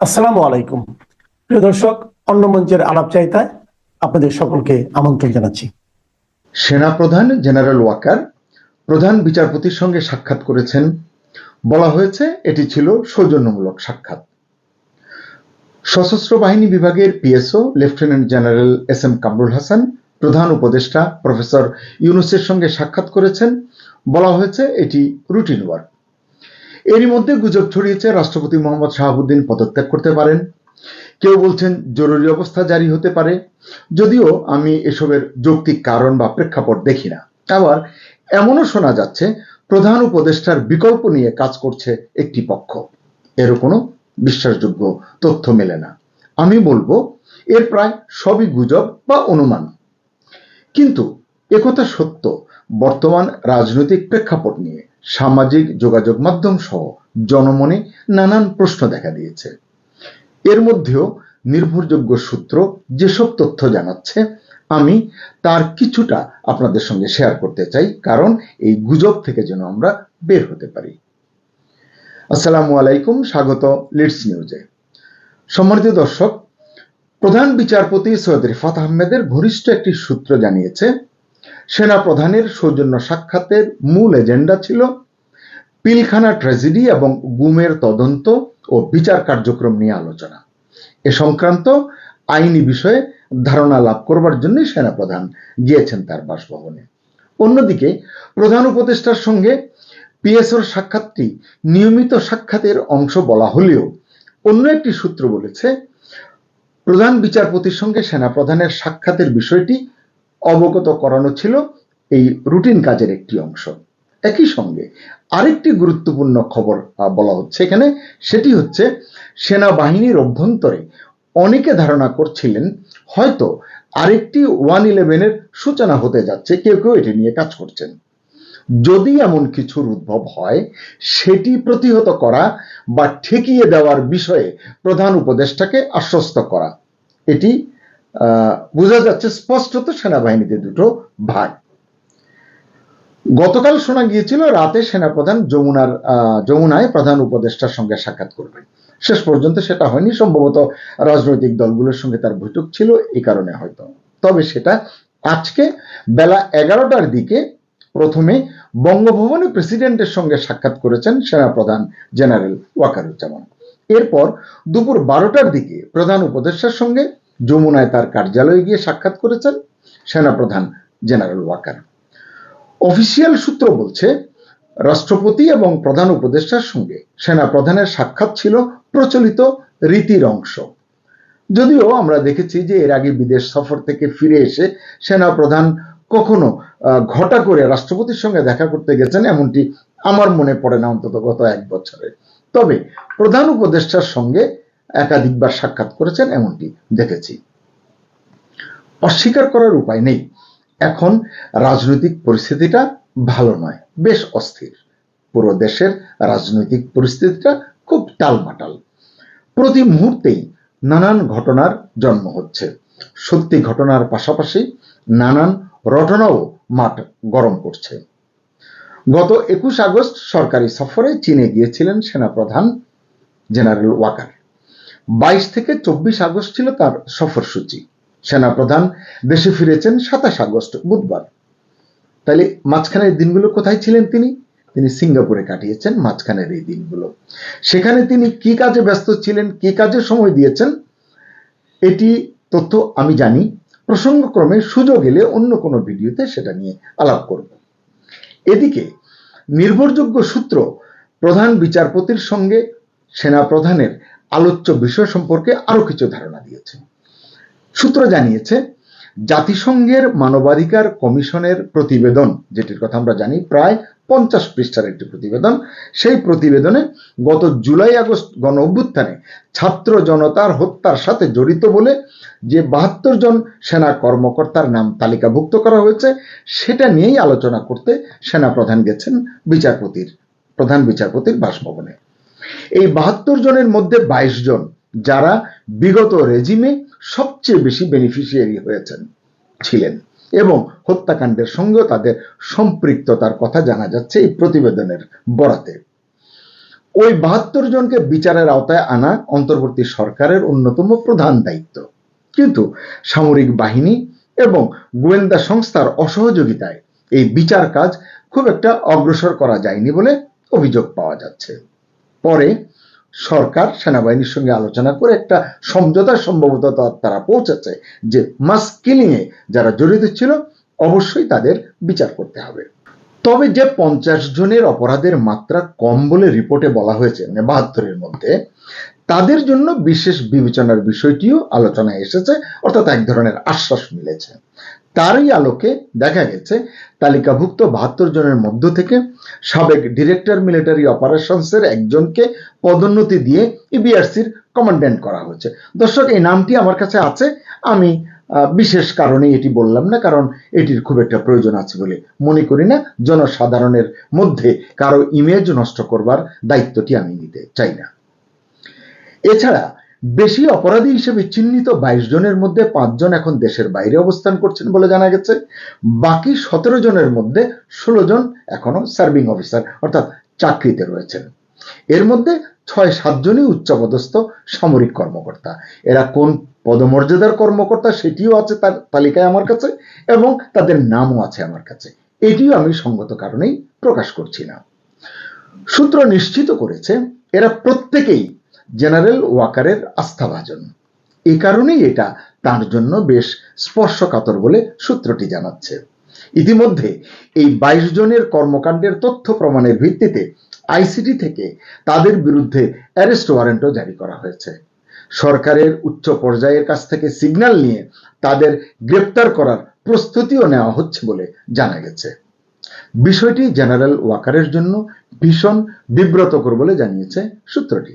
আসসালামু আলাইকুম। প্রিয় দর্শক, অন্য মঞ্চের আলাপ চাইতায় আপনাদের সকলকে আমন্ত্রণ জানাচ্ছি। সেনাপ্রধান জেনারেল ওয়াকার প্রধান বিচারপতির সঙ্গে সাক্ষাৎ করেছেন। বলা হয়েছে, এটি ছিল সৌজন্যমূলক সাক্ষাৎ। সশস্ত্র বাহিনী বিভাগের PSO, lieutenant general S M Kamrul Hasan, প্রধান উপদেষ্টা প্রফেসর ইউনুসের সঙ্গে সাক্ষাৎ করেছেন। বলা হয়েছে, এটি রুটিন ওয়ার্ক। এরই মধ্যে গুজব ছড়িয়েছে রাষ্ট্রপতি মোহাম্মদ শাহাবুদ্দিন পদত্যাগ করতে পারেন। কেউ বলছেন জরুরি অবস্থা জারি হতে পারে। যদিও আমি এসবের যৌক্তিক কারণ বা প্রেক্ষাপট দেখি না। আবার এমনও শোনা যাচ্ছে, প্রধান উপদেষ্টার বিকল্প নিয়ে কাজ করছে একটি পক্ষ। এর কোনো বিশ্বাসযোগ্য তথ্য মেলে না। আমি বলব, এর প্রায় সবই গুজব বা অনুমান। কিন্তু একথা সত্য, বর্তমান রাজনৈতিক প্রেক্ষাপট নিয়ে। সামাজিক যোগাযোগ মাধ্যম সহ জনমনে নানান প্রশ্ন দেখা দিয়েছে। এর মধ্যেও নির্ভরযোগ্য সূত্র যেসব তথ্য জানাচ্ছে, আমি তার কিছুটা আপনাদের সঙ্গে শেয়ার করতে চাই, কারণ এই গুজব থেকে যেন আমরা বের হতে পারি। আসসালামু আলাইকুম, স্বাগত লিডস নিউজে সম্মানিত দর্শক, প্রধান বিচারপতি সৈয়দ রিফাত আহমেদের ঘনিষ্ঠ একটি সূত্র জানিয়েছে সেনা প্রধানের সৌজন্য সাক্ষাতের মূল এজেন্ডা ছিল পিলখানা ট্র্যাজেডি এবং গুমের তদন্ত ও বিচার কার্যক্রম নিয়ে আলোচনা। এ সংক্রান্ত আইনি বিষয়ে ধারণা লাভ করবার জন্য সেনাপ্রধান গিয়েছেন তার বাসভবনে। অন্যদিকে, প্রধান উপদেষ্টার সঙ্গে পিএসওর সাক্ষাৎটি নিয়মিত সাক্ষাতের অংশ বলা হলেও অন্য একটি সূত্র বলেছে, প্রধান বিচারপতির সঙ্গে সেনাপ্রধানের সাক্ষাতের বিষয়টি অবগত করানো ছিল এই রুটিন কাজের একটি অংশ। একই সঙ্গে আরেকটি গুরুত্বপূর্ণ খবর বলা হচ্ছে এখানে, সেটি হচ্ছে সেনাবাহিনীর অভ্যন্তরে অনেকে ধারণা করছিলেন হয়তো আরেকটি ওয়ান ইলেভেনের সূচনা হতে যাচ্ছে, কেউ কেউ এটি নিয়ে কাজ করছেন। যদি এমন কিছুর উদ্ভব হয়, সেটি প্রতিহত করা বা ঠেকিয়ে দেওয়ার বিষয়ে প্রধান উপদেষ্টাকে আশ্বস্ত করা। এটি বোঝা যাচ্ছে স্পষ্টত সেনাবাহিনীতে দুটো ভাগ। গতকাল শোনা গিয়েছিল রাতে সেনাপ্রধান যমুনার যমুনায় প্রধান উপদেষ্টার সঙ্গে সাক্ষাৎ করবেন শেষ পর্যন্ত সেটা হয়নি, সম্ভবত রাজনৈতিক দলগুলোর সঙ্গে তার বৈঠক ছিল এই কারণে হয়তো। তবে সেটা আজকে বেলা এগারোটার দিকে প্রথমে বঙ্গভবনে প্রেসিডেন্টের সঙ্গে সাক্ষাৎ করেছেন সেনাপ্রধান জেনারেল ওয়াকারুজ্জামান। এরপর দুপুর বারোটার দিকে প্রধান উপদেষ্টার সঙ্গে যমুনায় তার কার্যালয়ে গিয়ে সাক্ষাৎ করেছেন সেনাপ্রধান জেনারেল ওয়াকার। অফিসিয়াল সূত্র বলছে, রাষ্ট্রপতি এবং প্রধান উপদেষ্টার সঙ্গে সেনা প্রধানের সাক্ষাৎ ছিল প্রচলিত রীতির অংশ। যদিও আমরা দেখেছি যে এর আগে বিদেশ সফর থেকে ফিরে এসে সেনা প্রধান কখনো ঘটা করে রাষ্ট্রপতির সঙ্গে দেখা করতে গেছেন এমনটি আমার মনে পড়ে না অন্তত গত এক বছরে। তবে প্রধান উপদেষ্টার সঙ্গে একাধিকবার সাক্ষাৎ করেছেন এমনটি দেখেছি। অস্বীকার করার উপায় নেই। এখন রাজনৈতিক পরিস্থিতিটা ভালো নয়, বেশ অস্থির। পুরো দেশের রাজনৈতিক পরিস্থিতিটা খুব টালমাটাল। প্রতি মুহূর্তেই নানান ঘটনার জন্ম হচ্ছে। সত্যি ঘটনার পাশাপাশি নানান রটনাও মাঠ গরম করছে। গত একুশ আগস্ট সরকারি সফরে চীনে গিয়েছিলেন সেনাপ্রধান জেনারেল ওয়াকার। বাইশ থেকে চব্বিশ আগস্ট ছিল তার সফরসূচি। সেনাপ্রধান দেশে ফিরেছেন সাতাশ আগস্ট, বুধবার। তাহলে মাঝখানের দিনগুলো কোথায় ছিলেন তিনি? তিনি সিঙ্গাপুরে কাটিয়েছেন মাঝখানের এই দিনগুলো। সেখানে তিনি কি কাজে ব্যস্ত ছিলেন, কি কাজে সময় দিয়েছেন, এটি তথ্য আমি জানি। প্রসঙ্গক্রমে সুযোগ এলে অন্য কোনো ভিডিওতে সেটা নিয়ে আলাপ করব। এদিকে নির্ভরযোগ্য সূত্র প্রধান বিচারপতির সঙ্গে সেনা প্রধানের আলোচ্য বিষয় সম্পর্কে আরও কিছু ধারণা দিয়েছে। সূত্র জানিয়েছে, জাতিসংঘের মানবাধিকার কমিশনের প্রতিবেদন, যেটির কথা আমরা জানি প্রায় পঞ্চাশ পৃষ্ঠার একটি প্রতিবেদন, সেই প্রতিবেদনে গত জুলাই আগস্ট গণ অভ্যুত্থানে ছাত্র জনতার হত্যার সাথে জড়িত বলে যে বাহাত্তর জন সেনা কর্মকর্তার নাম তালিকাভুক্ত করা হয়েছে, সেটা নিয়েই আলোচনা করতে সেনা প্রধান গেছেন বিচারপতির, প্রধান বিচারপতির বাসভবনে। এই বাহাত্তর জনের মধ্যে বাইশ জন, যারা বিগত রেজিমে সবচেয়ে বেশি বেনিফিশিয়ারি হয়েছেন, ছিলেন এবং হত্যাকাণ্ডের সঙ্গেও তাদের সম্পৃক্ততার কথা জানা যাচ্ছে এই প্রতিবেদনের বরাতে। ওই বাহাত্তর জনকে বিচারের আওতায় আনা অন্তর্বর্তী সরকারের অন্যতম প্রধান দায়িত্ব। কিন্তু সামরিক বাহিনী এবং গোয়েন্দা সংস্থার অসহযোগিতায় এই বিচার কাজ খুব একটা অগ্রসর করা যায়নি বলে অভিযোগ পাওয়া যাচ্ছে। পরে সরকার সেনাবাহিনীর সঙ্গে আলোচনা করে একটা সমঝোতা সম্ভবত তারা পৌঁছেছে যে মাস কিলিং এ যারা জড়িত ছিল, অবশ্যই তাদের বিচার করতে হবে। তবে যে পঞ্চাশ জনের অপরাধের মাত্রা কম বলে রিপোর্টে বলা হয়েছে বাহাত্তরের মধ্যে, তাদের জন্য বিশেষ বিবেচনার বিষয়টিও আলোচনায় এসেছে, অর্থাৎ এক ধরনের আশ্বাস মিলেছে। তারই আলোকে দেখা গেছে তালিকাভুক্ত বাহাত্তর জনের মধ্য থেকে সাবেক ডিরেক্টর মিলিটারি অপারেশনসের একজনকে পদোন্নতি দিয়ে ইবিআরসির কমান্ড্যান্ট করা হয়েছে। দর্শক, এই নামটি আমার কাছে আছে। আমি বিশেষ কারণে এটি বললাম না, কারণ এটির খুব একটা প্রয়োজন আছে বলে মনে করি না। জনসাধারণের মধ্যে কারও ইমেজ নষ্ট করবার দায়িত্বটি আমি নিতে চাই না। এছাড়া বেশি অপরাধী হিসেবে চিহ্নিত বাইশ জনের মধ্যে পাঁচজন এখন দেশের বাইরে অবস্থান করছেন বলে জানা গেছে। বাকি সতেরো জনের মধ্যে ষোলো জন এখনও সার্ভিং অফিসার, অর্থাৎ চাকরিতে রয়েছেন। এর মধ্যে ছয় সাতজনই উচ্চপদস্থ সামরিক কর্মকর্তা। এরা কোন পদমর্যাদার কর্মকর্তা সেটিও আছে তার তালিকায় আমার কাছে এবং তাদের নামও আছে আমার কাছে। এটিও আমি সঙ্গত কারণেই প্রকাশ করছি না। সূত্র নিশ্চিত করেছে, এরা প্রত্যেকেই জেনারেল ওয়াকারের আস্থাভাজন। এ কারণেই এটা তার জন্য বেশ স্পর্শকাতর বলে সূত্রটি জানাচ্ছে। ইতিমধ্যে এই বাইশ জনের কর্মকাণ্ডের তথ্য প্রমাণের ভিত্তিতে আইসিটি থেকে তাদের বিরুদ্ধে অ্যারেস্ট ওয়ারেন্টও জারি করা হয়েছে। সরকারের উচ্চ পর্যায়ের কাছ থেকে সিগন্যাল নিয়ে তাদের গ্রেপ্তার করার প্রস্তুতিও নেওয়া হচ্ছে বলে জানা গেছে। বিষয়টি জেনারেল ওয়াকারের জন্য ভীষণ বিব্রতকর বলে জানিয়েছে সূত্রটি।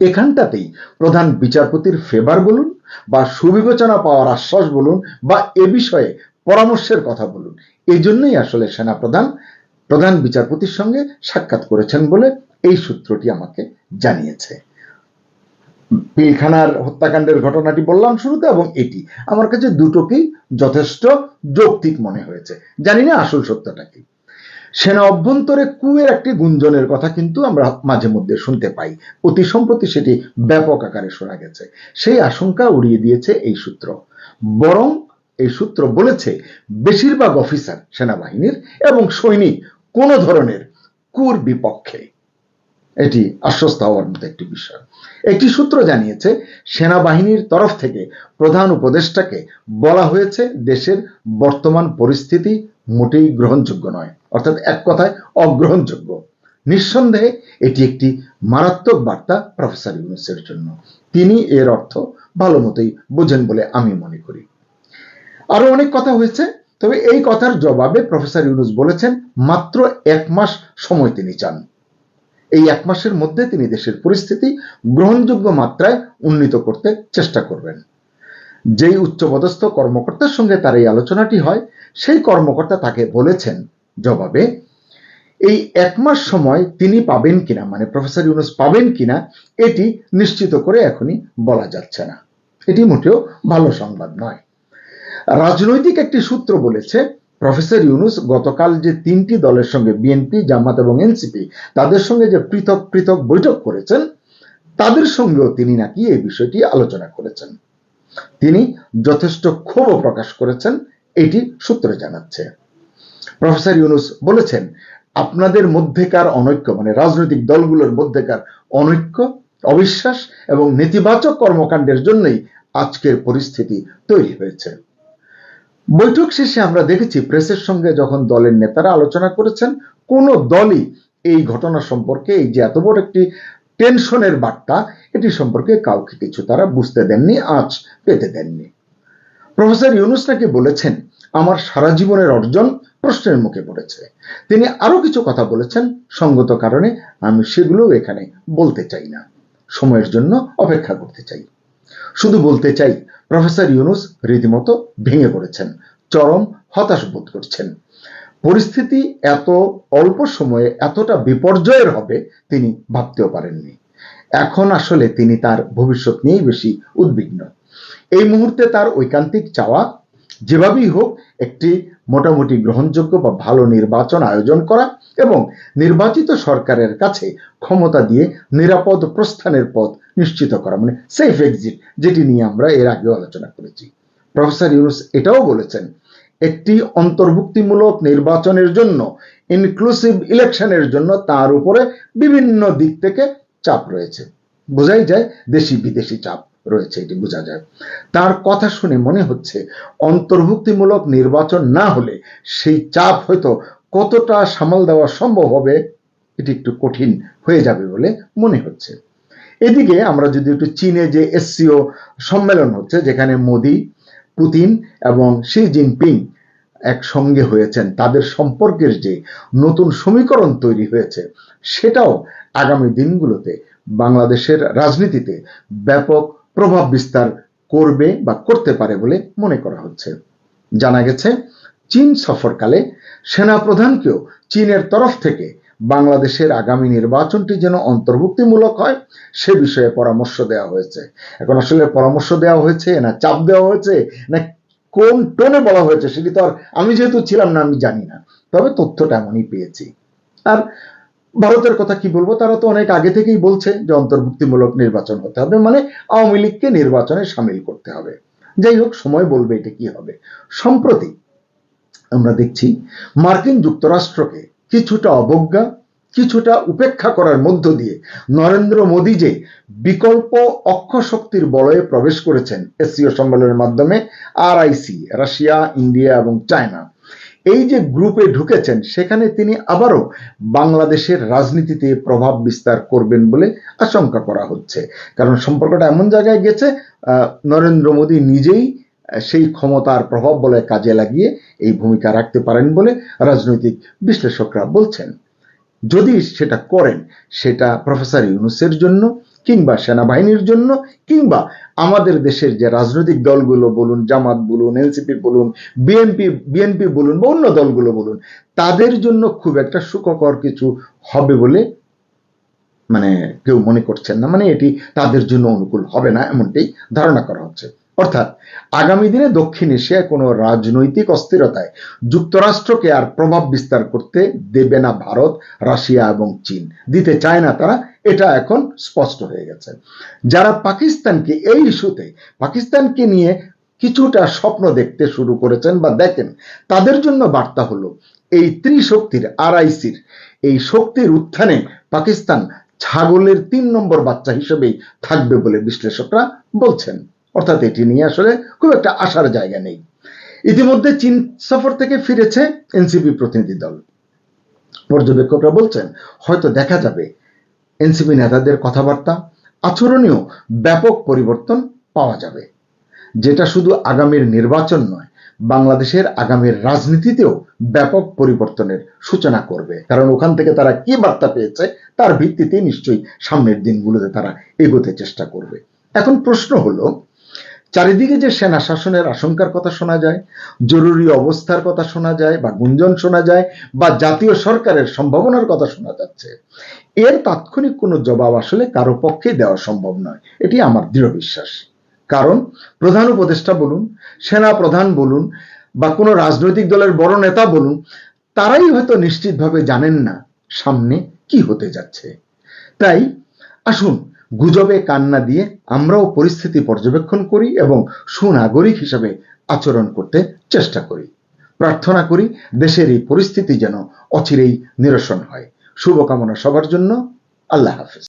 এখানটাতেই প্রধান বিচারপতির ফেভার বলুন বা সুবিবেচনা পাওয়ার আশ্বাস বলুন বা এ বিষয়ে পরামর্শের কথা বলুন। এই জন্যই আসলে সেনাপ্রধান, প্রধান বিচারপতির সঙ্গে সাক্ষাৎ করেছেন বলে এই সূত্রটি আমাকে জানিয়েছে। পিলখানার হত্যাকাণ্ডের ঘটনাটি বললাম শুরুতে এবং এটি আমার কাছে দুটোকেই যথেষ্ট যৌক্তিক মনে হয়েছে। জানি না আসল সত্যটা কি। সেনা অভ্যন্তরে কুয়ের একটি গুঞ্জনের কথা কিন্তু আমরা মাঝে মধ্যে শুনতে পাই। অতি সম্প্রতি সেটি ব্যাপক আকারে শোনা গেছে। সেই আশঙ্কা উড়িয়ে দিয়েছে এই সূত্র। বরং এই সূত্র বলেছে, বেশিরভাগ অফিসার সেনাবাহিনীর এবং সৈনিক কোন ধরনের কুর বিপক্ষে। এটি আশ্বস্ত হওয়ার মতো একটি বিষয়। একটি সূত্র জানিয়েছে, সেনাবাহিনীর তরফ থেকে প্রধান উপদেষ্টাকে বলা হয়েছে দেশের বর্তমান পরিস্থিতি মোটেই গ্রহণযোগ্য নয়। অর্থাৎ এক কথায় অগ্রহণযোগ্য। নিঃসন্দেহে এটি একটি মারাত্মক বার্তা প্রফেসর ইউনুসের জন্য। তিনি এর অর্থ ভালো মতোই বোঝেন বলে আমি মনে করি। আরও অনেক কথা হয়েছে, তবে এই কথার জবাবে প্রফেসর ইউনুস বলেছেন, মাত্র এক মাস সময় তিনি চান। এই এক মাসের মধ্যে তিনি দেশের পরিস্থিতি গ্রহণযোগ্য মাত্রায় উন্নীত করতে চেষ্টা করবেন। যেই উচ্চপদস্থ কর্মকর্তার সঙ্গে তার এই আলোচনাটি হয়, সেই কর্মকর্তা তাকে বলেছেন জবাবে, এই এক মাস সময় তিনি পাবেন কিনা মানে প্রফেসর ইউনুস পাবেন কিনা, এটি নিশ্চিত করে এখনই বলা যাচ্ছে না। এটি মোটেও ভালো সংবাদ নয়। রাজনৈতিক একটি সূত্র বলেছে, প্রফেসর ইউনুস গতকাল যে তিনটি দলের সঙ্গে বিএনপি, জামাত এবং এনসিপি তাদের সঙ্গে যে পৃথক পৃথক বৈঠক করেছেন, তাদের সঙ্গেও তিনি নাকি এই বিষয়টি আলোচনা করেছেন। তিনি যথেষ্ট ক্ষোভ প্রকাশ করেছেন, এটি সূত্রে জানাচ্ছে। প্রফেসর ইউনুস বলেছেন, আপনাদের মধ্যেকার অনৈক্য মানে রাজনৈতিক দলগুলোর মধ্যেকার অনৈক্য, অবিশ্বাস এবং নেতিবাচক কর্মকাণ্ডের জন্যই আজকের পরিস্থিতি তৈরি হয়েছে। বৈঠক শেষে আমরা দেখেছি, প্রেসের সঙ্গে যখন দলের নেতারা আলোচনা করেছেন, কোন দলই এই ঘটনা সম্পর্কে এই যে এত বড় একটি টেনশনের বার্তা, এটি সম্পর্কে কাউকে কিছু তারা বুঝতে দেননি, আজ পেতে দেননি। প্রফেসর ইউনুস নাকি বলেছেন, আমার সারা জীবনের অর্জন প্রশ্নের মুখে পড়েছে। তিনি আরও কিছু কথা বলেছেন, সঙ্গত কারণে আমি সেগুলো এখানে বলতে চাই না। সময়ের জন্য অপেক্ষা করতে চাই। শুধু বলতে চাই, প্রফেসর ইউনুস রীতিমতো ভেঙে পড়েছেন, চরম হতাশ বোধ করছেন। পরিস্থিতি এত অল্প সময়ে এতটা বিপর্যয়ের হবে তিনি ভাবতেও পারেননি। এখন আসলে তিনি তার ভবিষ্যৎ নিয়েই বেশি উদ্বিগ্ন। এই মুহূর্তে তার ঐকান্তিক চাওয়া যেভাবেই হোক একটি মোটামুটি গ্রহণযোগ্য বা ভালো নির্বাচন আয়োজন করা এবং নির্বাচিত সরকারের কাছে ক্ষমতা দিয়ে নিরাপদ প্রস্থানের পথ নিশ্চিত করা মানে সেফ এক্সিট যেটি নিয়ে আমরা এর আগেও আলোচনা করেছি। প্রফেসর ইউনুস এটাও বলেছেন একটি অন্তর্ভুক্তিমূলক নির্বাচনের জন্য ইনক্লুসিভ ইলেকশনের জন্য তার উপরে বিভিন্ন দিক থেকে চাপ রয়েছে। বোঝাই যায় দেশি বিদেশি চাপ রয়েছে, এটি বোঝা যায়। তার কথা শুনে মনে হচ্ছে অন্তর্ভুক্তিমূলক নির্বাচন না হলে সেই চাপ হয়তো কতটা সামাল দেওয়া সম্ভব হবে, এটি একটু কঠিন হয়ে যাবে বলে মনে হচ্ছে। এদিকে আমরা যদি একটু চীনে যে এসসিও সম্মেলন হচ্ছে, যেখানে মোদি পুতিন এবং শি জিনপিং একসঙ্গে হয়েছেন। তাদের সম্পর্কের যে নতুন সমীকরণ তৈরি হয়েছে, সেটাও আগামী দিনগুলোতে বাংলাদেশের রাজনীতিতে ব্যাপক প্রভাব বিস্তার করবে বা করতে পারে বলে মনে করা হচ্ছে। জানা গেছে, চীন সফরকালে সেনাপ্রধানকেও চীনের তরফ থেকে বাংলাদেশের আগামী নির্বাচনটি যেন অন্তর্ভুক্তিমূলক হয়, সে বিষয়ে পরামর্শ দেওয়া হয়েছে। এখন আসলে পরামর্শ দেওয়া হয়েছে, না চাপ দেওয়া হয়েছে, না কোন টোনে বলা হয়েছে সেটি তো আর আমি যেহেতু ছিলাম না, আমি জানি না। তবে তথ্যটা এমনই পেয়েছি। আর ভারতের কথা কি বলব, তারা তো অনেক আগে থেকেই বলছে যে অন্তর্ভুক্তিমূলক নির্বাচন হতে হবে মানে আওয়ামী লীগকে নির্বাচনে সামিল করতে হবে। যাই হোক, সময় বলবে এটা কি হবে। সম্প্রতি আমরা দেখছি মার্কিন যুক্তরাষ্ট্রকে কিছুটা অবজ্ঞা, কিছুটা উপেক্ষা করার মধ্য দিয়ে নরেন্দ্র মোদী যে বিকল্প অক্ষ শক্তির বলয়ে প্রবেশ করেছেন এসিও সম্মেলনের মাধ্যমে আরআইসি রাশিয়া, ইন্ডিয়া এবং চায়না, এই যে গ্রুপে ঢুকেছেন, সেখানে তিনি আবারও বাংলাদেশের রাজনীতিতে প্রভাব বিস্তার করবেন বলে আশঙ্কা করা হচ্ছে। কারণ সম্পর্কটা এমন জায়গায় গেছে নরেন্দ্র মোদী নিজেই সেই ক্ষমতার প্রভাব বলে কাজে লাগিয়ে এই ভূমিকা রাখতে পারেন বলে রাজনৈতিক বিশ্লেষকরা বলছেন। যদি সেটা করেন, সেটা প্রফেসর ইউনুসের জন্য কিংবা সেনাবাহিনীর জন্য কিংবা আমাদের দেশের যে রাজনৈতিক দলগুলো বলুন, জামাত বলুন, এনসিপি বলুন, বিএনপি বিএনপি বলুন বা অন্য দলগুলো বলুন, তাদের জন্য খুব একটা সুখকর কিছু হবে বলে মানে কেউ মনে করছেন না। মানে এটি তাদের জন্য অনুকূল হবে না, এমনটাই ধারণা করা হচ্ছে। অর্থাৎ আগামী দিনে দক্ষিণ এশিয়ায় কোনো রাজনৈতিক অস্থিরতায় যুক্তরাষ্ট্রকে আর প্রভাব বিস্তার করতে দেবে না ভারত, রাশিয়া এবং চীন। দিতে চায় না তারা, এটা এখন স্পষ্ট হয়ে গেছে। যারা পাকিস্তানকে এই ইস্যুতে, পাকিস্তানকে নিয়ে কিছুটা স্বপ্ন দেখতে শুরু করেছেন বা দেখেন, তাদের জন্য বার্তা হলো, এই ত্রিশক্তির আরআইসির, এই শক্তির উত্থানে পাকিস্তান ছাগলের তিন নম্বর বাচ্চা হিসেবেই থাকবে বলে বিশ্লেষকরা বলছেন। অর্থাৎ এটি নিয়ে আসলে খুব একটা আশার জায়গা নেই। ইতিমধ্যে চীন সফর থেকে ফিরেছে এনসিপি প্রতিনিধি দল। পর্যবেক্ষকরা বলছেন, হয়তো দেখা যাবে এনসিপি নেতাদের কথাবার্তা, আচরণেও ব্যাপক পরিবর্তন পাওয়া যাবে। যেটা শুধু আগামীর নির্বাচন নয়, বাংলাদেশের আগামীর রাজনীতিতেও ব্যাপক পরিবর্তনের সূচনা করবে। কারণ ওখান থেকে তারা কি বার্তা পেয়েছে, তার ভিত্তিতে নিশ্চয়ই সামনের দিনগুলোতে তারা এগোতে চেষ্টা করবে। এখন প্রশ্ন হলো চারিদিকে যে সেনা শাসনের আশঙ্কার কথা শোনা যায়, জরুরি অবস্থার কথা শোনা যায় বা গুঞ্জন শোনা যায় বা জাতীয় সরকারের সম্ভাবনার কথা শোনা যাচ্ছে, এর তাৎক্ষণিক কোনো জবাব আসলে কারও পক্ষে দেওয়া সম্ভব নয়। এটি আমার দৃঢ় বিশ্বাস। কারণ প্রধান উপদেষ্টা বলুন, সেনা প্রধান বলুন বা কোনো রাজনৈতিক দলের বড় নেতা বলুন, তারাই হয়তো নিশ্চিতভাবে জানেন না সামনে কি হতে যাচ্ছে। তাই আসুন গুজবে কান্না দিয়ে আমরাও পরিস্থিতি পর্যবেক্ষণ করি এবং সুনাগরিক হিসাবে আচরণ করতে চেষ্টা করি। প্রার্থনা করি দেশের এই পরিস্থিতি যেন অচিরেই নিরসন হয়। শুভকামনা সবার জন্য। আল্লাহ হাফেজ।